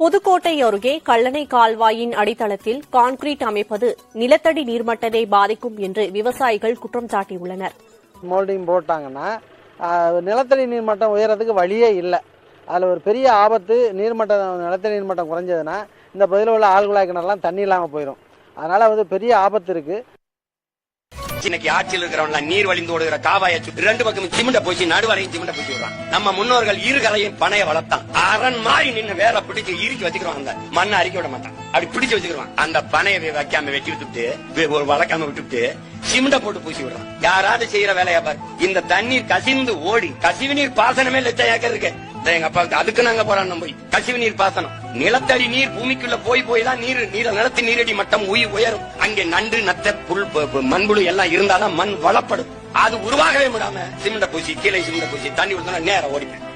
புதுக்கோட்டை அருகே கல்லணை கால்வாயின் அடித்தளத்தில் கான்கிரீட் அமைப்பது நிலத்தடி நீர்மட்டத்தை பாதிக்கும் என்று விவசாயிகள் குற்றம் சாட்டியுள்ளனர். மோல்டிங் போட்டாங்கன்னா நிலத்தடி நீர்மட்டம் உயரத்துக்கு வழியே இல்லை. அதில் ஒரு பெரிய ஆபத்து நீர்மட்டம் நிலத்தடி நீர்மட்டம் குறைஞ்சதுன்னா இந்த பகுதியில் உள்ள ஆழ்குழாய் கிணறுலாம் தண்ணி இல்லாமல் போயிடும். அதனால் வந்து பெரிய ஆபத்து இருக்குது இன்னைக்கு ஆட்சியில் இருக்கிறவங்க நீர் வழிந்து ஓடுகிற காவாய சுற்றி ரெண்டு பக்கம் சிமெண்ட போச்சு நடுவரையும் சிமெண்ட போச்சு விடுறான். நம்ம முன்னோர்கள் இருகரையும் பனைய வளர்த்தான். அரண் மாறி நின்னு வேலை பிடிச்சு இறுக்கி வச்சுக்கிறோம் அந்த மண்ணை அரிக்க விட மாட்டான். அப்படி பிடிச்சு வச்சுக்கிறோம் அந்த பனையை வைக்காம வெட்டி விட்டுட்டு ஒரு வளர்க்காம விட்டுட்டு சிமெண்ட போட்டு பூசி விடுறான். யாராவது செய்யற வேலையா பாரு. இந்த தண்ணீர் கசிந்து ஓடி கசிவு நீர் பாசனமே லட்சம் ஏக்கர் இருக்கு. எங்க அப்பாவுக்கு அதுக்கு நாங்க போராடணும் போய் கசிவு நீர் பாசனம். நிலத்தடி நீர் பூமிக்குள்ள போய் போய் தான் நீர் நீர நிலத்து நீரடி மட்டம் உயிர் உயரும். அங்கே நண்டு நத்த புல் மண்புழு எல்லாம் இருந்தாதான் மண் வளப்படும். அது உருவாகவே விடாம சிமெண்ட பூசி கீழே சிமெண்ட பூசி தண்ணி விடுத்தோம்னா நேரம் ஓடிப்பேன்